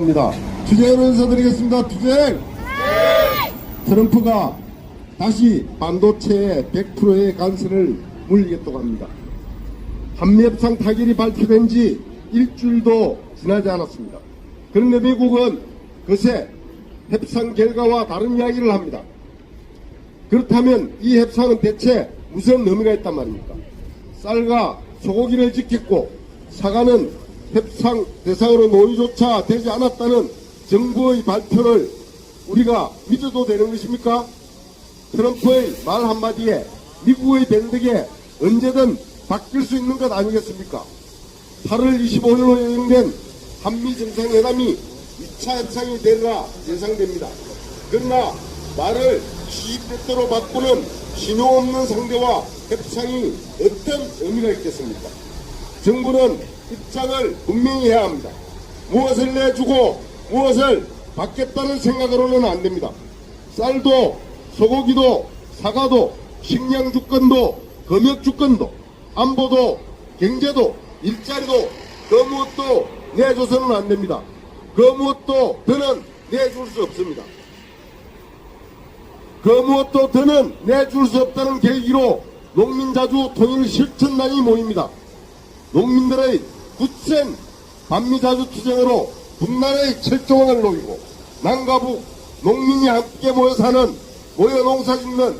입니다. 투쟁을 인사드리겠습니다. 투쟁! 트럼프가 다시 반도체에 100%의 관세를 물리겠다고 합니다. 한미협상 타결이 발표된 지 일주일도 지나지 않았습니다. 그런데 미국은 그새 협상 결과와 다른 이야기를 합니다. 그렇다면 이 협상은 대체 무슨 의미가 있단 말입니까? 쌀과 소고기를 지켰고 사과는 협상 대상으로 논의조차 되지 않았다는 정부의 발표를 우리가 믿어도 되는 것입니까? 트럼프의 말 한마디에 미국의 변덕에 언제든 바뀔 수 있는 것 아니겠습니까? 8월 25일로 예정된 한미 정상회담이 2차 협상이 되리라 예상됩니다. 그러나 말을 시입대로 바꾸는 신용 없는 상대와 협상이 어떤 의미가 있겠습니까? 정부는 입장을 분명히 해야 합니다. 무엇을 내주고 무엇을 받겠다는 생각으로는 안 됩니다. 쌀도 소고기도 사과도 식량 주권도 검역 주권도 안보도 경제도 일자리도 그 무엇도 내줘서는 안 됩니다. 그 무엇도 더는 내줄 수 없습니다. 그 무엇도 더는 내줄 수 없다는 계기로 농민자주 통일 실천단이 모입니다. 농민들의 굳센 반미자주 투쟁으로 분란의 철조망을 놓이고 남과 북 농민이 함께 모여 사는 모여 농사 짓는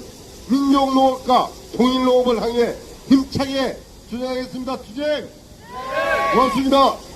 민족농업과 통일농업을 향해 힘차게 투쟁하겠습니다. 투쟁! 고맙습니다.